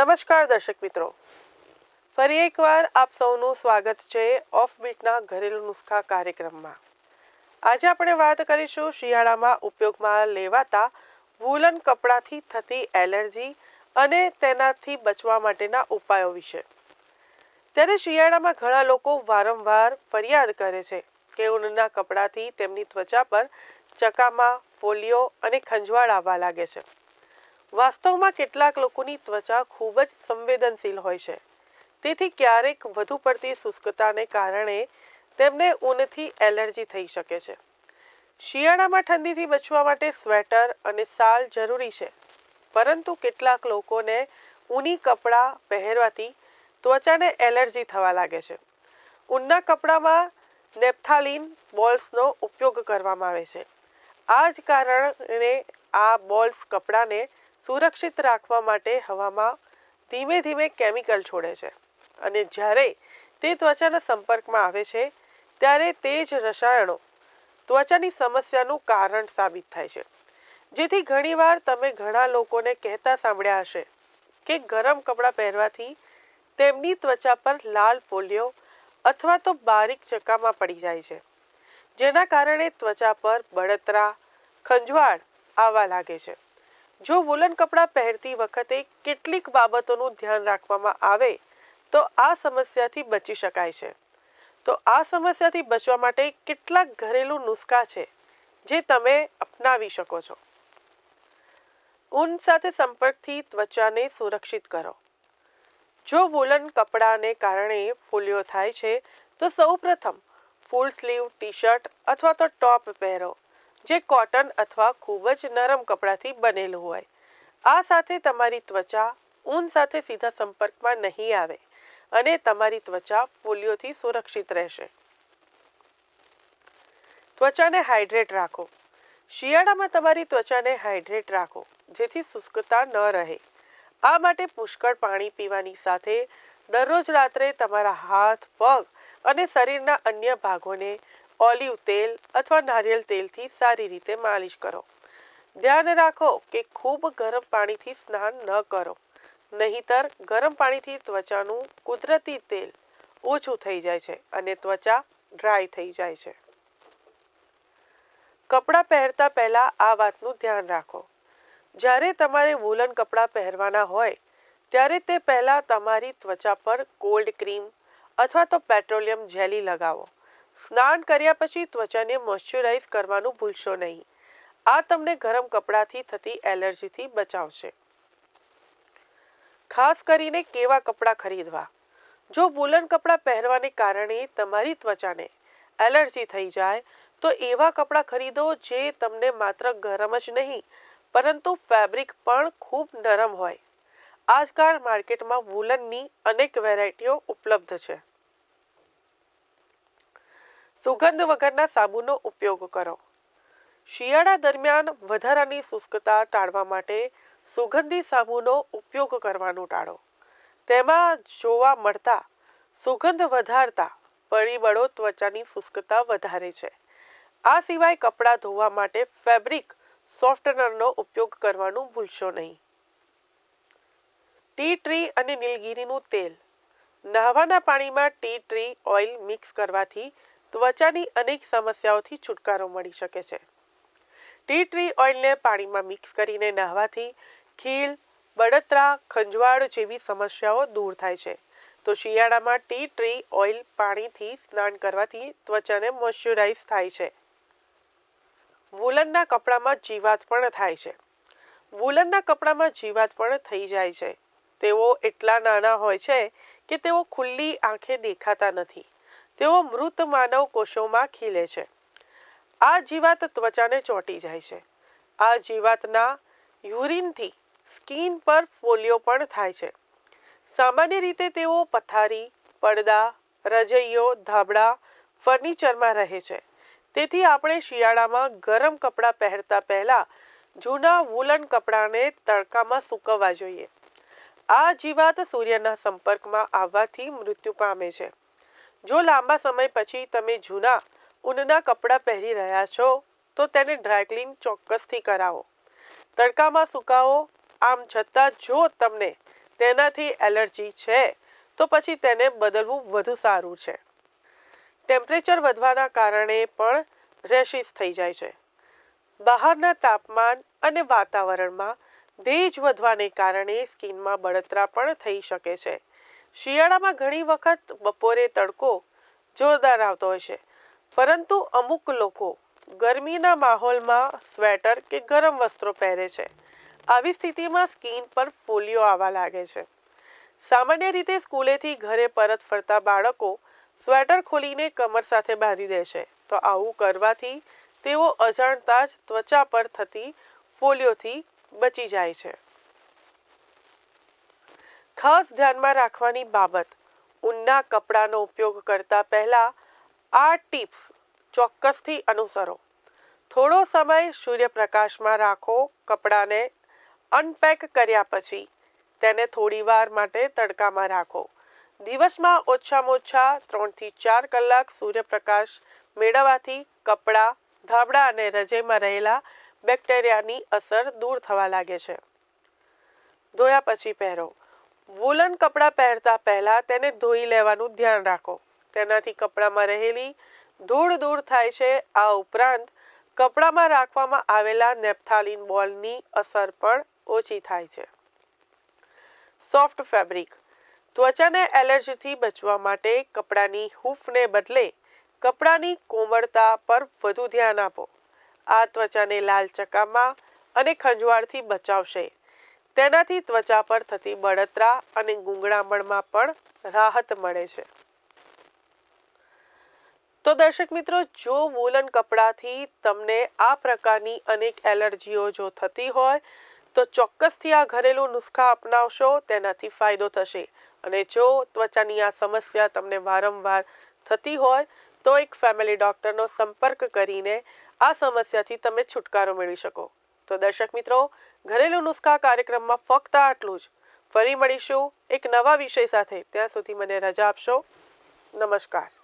નમસ્કાર દર્શક મિત્રો. ફરી એકવાર આપ સૌનું સ્વાગત છે ઓફ બીટના ઘરેલું નુસ્ખા કાર્યક્રમમાં. આજે આપણે વાત કરીશું શિયાળામાં ઉપયોગમાં લેવાતા વૂલન કપડાથી થતી એલર્જી અને તેનાથી બચવા માટેના ઉપાયો વિશે. ત્યારે શિયાળામાં ઘણા લોકો વારંવાર ફરિયાદ કરે છે કે ઊનના કપડાથી તેમની ત્વચા પર ચકામા ફોલિયો અને ખંજવાળ આવવા લાગે છે. વાસ્તવમાં કેટલાક લોકોની ત્વચા ખૂબ જ સંવેદનશીલ હોય છે. તેથી ક્યારેક વધુ પડતી શુષ્કતાને કારણે તેમને ઊનથી એલર્જી થઈ શકે છે. શિયાળામાં ઠંડીથી બચવા માટે સ્વેટર અને શાલ જરૂરી છે. પરંતુ કેટલાક લોકોને ઊની કપડાં પહેરવાથી ત્વચાને એલર્જી થવા લાગે છે. ઊનના કપડામાં નેપ્થાલિન બોલ્સનો ઉપયોગ કરવામાં આવે છે. આ જ કારણે આ બોલ્સ કપડાને સુરક્ષિત રાખવા માટે હવામાં ધીમે ધીમે કેમિકલ છોડે છે. અને જ્યારે તે ત્વચાના સંપર્કમાં આવે છે, ત્યારે તે જ રસાયણો ત્વચાની સમસ્યાનું કારણ સાબિત થાય છે. જેથી ઘણીવાર તમે ઘણા લોકોને કહેતા સાંભળ્યા હશે કે ગરમ કપડાં પહેરવાથી તેમની ત્વચા પર લાલ ફોલિયો અથવા તો બારીક ચકામાં પડી જાય છે, જેના કારણે ત્વચા પર બળતરા, ખંજવાળ આવવા લાગે છે. જો વુલન કપડાં પહેરતી વખતે કેટલીક બાબતોનું ધ્યાન રાખવામાં આવે, તો આ સમસ્યાથી બચી શકાય છે. તો આ સમસ્યાથી બચવા માટે કેટલાક ઘરેલું નુસ્ખા છે, જે તમે અપનાવી શકો છો. ઊન સાથે સંપર્કથી ત્વચાને સુરક્ષિત કરો. જો વુલન કપડાને કારણે ફૂલિયો થાય છે, તો સૌપ્રથમ ફૂલ સ્લીવ ટી શર્ટ અથવા તો ટોપ પહેરો. જે કોટન અથવા ખૂબ જ નરમ કપડાથી બનેલું હોય. આ સાથે તમારી ત્વચા ઊન સાથે સીધા સંપર્કમાં નહીં આવે અને તમારી ત્વચા ફોલિયોથી સુરક્ષિત રહેશે. ત્વચાને હાઇડ્રેટ રાખો. શિયાળામાં તમારી ત્વચાને હાઇડ્રેટ રાખો, જેથી શુષ્કતા ન રહે. આ માટે પુષ્કળ પાણી પીવાની સાથે દરરોજ રાત્રે તમારા હાથ, પગ અને શરીરના અન્ય ભાગોને ઓલિવ તેલ અથવા નારિયેળ તેલથી સારી રીતે માલિશ કરો. ધ્યાન રાખો કે ખૂબ ગરમ પાણીથી સ્નાન ન કરો. નહીતર ગરમ પાણીથી ત્વચાનું કુદરતી તેલ ઓછું થઈ જાય છે અને ત્વચા ડ્રાય થઈ જાય છે. કપડાં પહેરતા પહેલાં આ વાતનું ધ્યાન રાખો. જ્યારે તમારે વૂલન કપડાં પહેરવાના હોય, ત્યારે તે પહેલાં તમારી ત્વચા પર કોલ્ડ ક્રીમ અથવા તો પેટ્રોલિયમ જેલી લગાવો. સ્નાન કર્યા પછી ત્વચાને મોઇશ્ચરાઇઝ કરવાનું ભૂલશો નહીં. આ તમને ગરમ કપડાથી થતી એલર્જીથી બચાવશે. ખાસ કરીને કેવા કપડાં ખરીદવા. જો વૂલન કપડાં પહેરવાને કારણે તમારી ત્વચાને એલર્જી થઈ જાય, તો એવા કપડાં ખરીદો જે તમને માત્ર ગરમ જ નહીં, પરંતુ ફેબ્રિક પણ ખૂબ નરમ હોય. આજકાલ માર્કેટમાં વૂલનની અનેક વેરાયટીઓ ઉપલબ્ધ છે. સુગંધ વગરના સાબુનો ઉપયોગ કરો. શિયાળા દરમિયાન વધારાની શુષ્કતા ટાળવા માટે સુગંધી સાબુનો ઉપયોગ કરવાનું ટાળો. તેમાં જોવા મળતા સુગંધ વધારતા પરિબળો ત્વચાની શુષ્કતા વધારે છે. આ સિવાય કપડાં ધોવા માટે ફેબ્રિક સોફ્ટનરનો ઉપયોગ કરવાનું ભૂલશો નહીં. ટી ટ્રી અને નીલગીરીનું તેલ. નહાવાના પાણીમાં ટી ટ્રી ઓઇલ મિક્સ કરવાથી ત્વચાની અનેક સમસ્યાઓથી છુટકારો મળી શકે છે. ટી ટ્રી ઓઇલને પાણીમાં મિક્સ કરીને નહાવાથી ખીલ, બળતરા, ખંજવાળ જેવી સમસ્યાઓ દૂર થાય છે. તો શિયાળામાં ટી ટ્રી ઓઇલ પાણીથી સ્નાન કરવાથી ત્વચાને મોઇશ્ચરાઇઝ થાય છે. વૂલનના કપડામાં જીવાત પણ થાય છે. વૂલનના કપડામાં જીવાત પણ થઈ જાય છે. તેઓ એટલા નાના હોય છે કે તેઓ ખુલ્લી આંખે દેખાતા નથી. તેઓ મૃત માનવ કોષોમાં ખીલે છે. આ જીવાત ત્વચાને ચોંટી જાય છે. આ જીવાતના યુરિનથી સ્કિન પર ફોલિયો પણ થાય છે. સામાન્ય રીતે તેઓ પથારી, પડદા, રજૈયો, ધાબળા, ફર્નિચરમાં રહે છે. તેથી આપણે શિયાળામાં ગરમ કપડાં પહેરતા પહેલાં જૂના વૂલન કપડાને તડકામાં સૂકવવા જોઈએ. આ જીવાત સૂર્યના સંપર્કમાં આવવાથી મૃત્યુ પામે છે. જો લાંબા સમય પછી તમે જૂના, ઊનના કપડાં પહેરી રહ્યા છો, તો તેને ડ્રાયક્લીન ચોક્કસથી કરાવો. તડકામાં સુકાવો, આમ છતાં જો તમને તેનાથી એલર્જી છે, તો પછી તેને બદલવું વધુ સારું છે. ટેમ્પરેચર વધવાના કારણે પણ રેશિસ થઈ જાય છે. બહારના તાપમાન અને વાતાવરણમાં ભેજ વધવાને કારણે સ્કિનમાં બળતરા પણ થઈ શકે છે. શિયાળામાં ઘણી વખત બપોરે તડકો જોરદાર આવતો હોય છે. પરંતુ અમુક લોકો ગરમીના માહોલમાં સ્વેટર કે ગરમ વસ્ત્રો પહેરે છે. આવી સ્થિતિમાં સ્કીન પર ફોલિયો આવવા લાગે છે. સામાન્ય રીતે સ્કૂલેથી ઘરે પરત ફરતા બાળકો સ્વેટર ખોલીને કમર સાથે બાંધી દે છે. તો આવું કરવાથી તેઓ અજાણતા જ ત્વચા પર થતી ફોલિયોથી બચી જાય છે. ખાસ ધ્યાનમાં રાખવાની બાબત, ઊનના કપડાનો ઉપયોગ કરતા પહેલા આ ટિપ્સ ચોક્કસથી અનુસરો. થોડો સમય સૂર્યપ્રકાશમાં રાખો કપડાને અનપેક કર્યા પછી, તેને થોડીવાર માટે તડકામાં રાખો. દિવસમાં ઓછામાં ઓછા ત્રણથી ચાર કલાક સૂર્યપ્રકાશ મેળવવાથી કપડાં, ધાબળા અને રજેમાં રહેલા બેક્ટેરિયાની અસર દૂર થવા લાગે છે. ધોયા પછી પહેરો. વૂલન કપડાં પહેરતા પહેલાં તેને ધોઈ લેવાનું ધ્યાન રાખો. તેનાથી કપડામાં રહેલી ધૂળ દૂર થાય છે. આ ઉપરાંત કપડામાં રાખવામાં આવેલા નેપ્થાલિન બોલની અસર પણ ઓછી થાય છે. Soft fabric. ત્વચાને એલર્જીથી બચવા માટે કપડાની હૂફને બદલે કપડાની કોમળતા પર વધુ ધ્યાન આપો. આ ત્વચાને લાલ ચકામાં અને ખંજવાળથી બચાવશે. તેનાથી ત્વચા પર થતી બળતરા અને ગુંગળામણમાં પણ રાહત મળે છે. તો દર્શક મિત્રો, જો વોલન કપડાથી તમને આ પ્રકારની અનેક એલર્જીઓ જો થતી હોય, તો ચોક્કસથી આ ઘરેલું નુસ્ખા અપનાવશો, તેનાથી ફાયદો થશે. અને જો ત્વચાની આ સમસ્યા તમને વારંવાર થતી હોય, તો એક ફેમિલી ડૉક્ટરનો સંપર્ક કરીને આ સમસ્યાથી તમે છુટકારો મેળવી શકો. તો દર્શક મિત્રો, ઘરેલું નુસ્ખા કાર્યક્રમમાં ફક્ત આટલું જ. ફરી મળીશું એક નવા વિષય સાથે. ત્યાં સુધી મને રજા આપશો. નમસ્કાર.